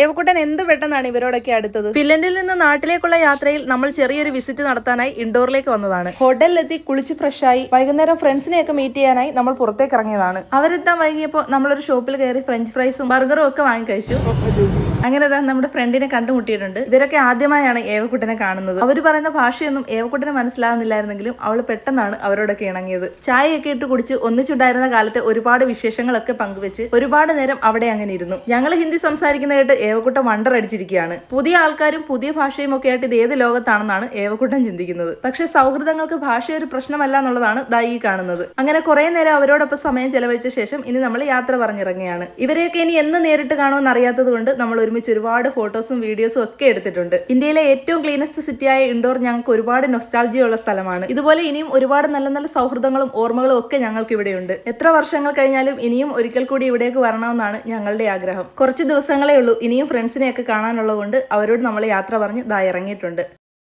ഏവക്കുട്ടൻ എന്ത് പെട്ടെന്നാണ് ഇവരോടൊക്കെ അടുത്തത്? ഫിൻലൻഡിൽ നിന്ന് നാട്ടിലേക്കുള്ള യാത്രയിൽ നമ്മൾ ചെറിയൊരു വിസിറ്റ് നടത്താനായി ഇൻഡോറിലേക്ക് വന്നതാണ്. ഹോട്ടലിലെത്തി കുളിച്ച് ഫ്രഷായി വൈകുന്നേരം ഫ്രണ്ട്സിനെയൊക്കെ മീറ്റ് ചെയ്യാനായി നമ്മൾ പുറത്തേക്ക് ഇറങ്ങിയതാണ്. അവരെത്താൻ വൈകിയപ്പോൾ നമ്മളൊരു ഷോപ്പിൽ കയറി ഫ്രഞ്ച് ഫ്രൈസും ബർഗറും ഒക്കെ വാങ്ങി കഴിച്ചു. അങ്ങനെ ദാ നമ്മുടെ ഫ്രണ്ടിനെ കണ്ടുമുട്ടിയിട്ടുണ്ട്. ഇവരൊക്കെ ആദ്യമായാണ് ഏവക്കുട്ടനെ കാണുന്നത്. അവർ പറയുന്ന ഭാഷയൊന്നും ഏവക്കുട്ടനെ മനസ്സിലാകുന്നില്ലായിരുന്നെങ്കിലും അവൾ പെട്ടെന്നാണ് അവരോടൊക്കെ ഇണങ്ങിയത്. ചായയൊക്കെ ഇട്ട് കുടിച്ച് ഒന്നിച്ചുണ്ടായിരുന്ന കാലത്തെ ഒരുപാട് വിശേഷങ്ങളൊക്കെ പങ്കുവെച്ച് ഒരുപാട് നേരം അവിടെ അങ്ങനെ ഇരുന്നു. ഞങ്ങൾ ഹിന്ദി സംസാരിക്കുന്ന കേട്ട് ഏവക്കുട്ടൻ വണ്ടർ അടിച്ചിരിക്കുകയാണ് പുതിയ ആൾക്കാരും പുതിയ ഭാഷയും ഒക്കെ ആയിട്ട് ഇത് ഏത് ലോകത്താണെന്നാണ് ഏവക്കുട്ടൻ ചിന്തിക്കുന്നത്. പക്ഷേ സൗഹൃദങ്ങൾക്ക് ഭാഷ ഒരു പ്രശ്നമല്ല എന്നുള്ളതാണ് ദാ ഈ കാണുന്നത്. അങ്ങനെ കുറെ നേരം അവരോടൊപ്പം സമയം ചെലവഴിച്ച ശേഷം ഇനി നമ്മൾ യാത്ര പറഞ്ഞിറങ്ങുകയാണ്. ഇവരെയൊക്കെ ഇനി എന്ന് നേരിട്ട് കാണുമെന്ന് അറിയാത്തത് കൊണ്ട് നമ്മൾ ഒരുമിച്ച് ഒരുപാട് ഫോട്ടോസും വീഡിയോസും ഒക്കെ എടുത്തിട്ടുണ്ട്. ഇന്ത്യയിലെ ഏറ്റവും ക്ലീനസ്റ്റ് സിറ്റിയായ ഇൻഡോർ ഞങ്ങൾക്ക് ഒരുപാട് നൊസ്റ്റാൾജിയ ഉള്ള സ്ഥലമാണ്. ഇതുപോലെ ഇനിയും ഒരുപാട് നല്ല നല്ല സൗഹൃദങ്ങളും ഓർമ്മകളും ഒക്കെ ഞങ്ങൾക്ക് ഇവിടെയുണ്ട്. എത്ര വർഷങ്ങൾ കഴിഞ്ഞാലും ഇനിയും ഒരിക്കൽ കൂടി ഇവിടേക്ക് വരണമെന്നാണ് ഞങ്ങളുടെ ആഗ്രഹം. കുറച്ച് ദിവസങ്ങളേ ഉള്ളൂ ഇനിയും ഫ്രണ്ട്സിനെയൊക്കെ കാണാനുള്ളതുകൊണ്ട് അവരോട് നമ്മൾ യാത്ര പറഞ്ഞ് ദാ ഇറങ്ങിയിട്ടുണ്ട്.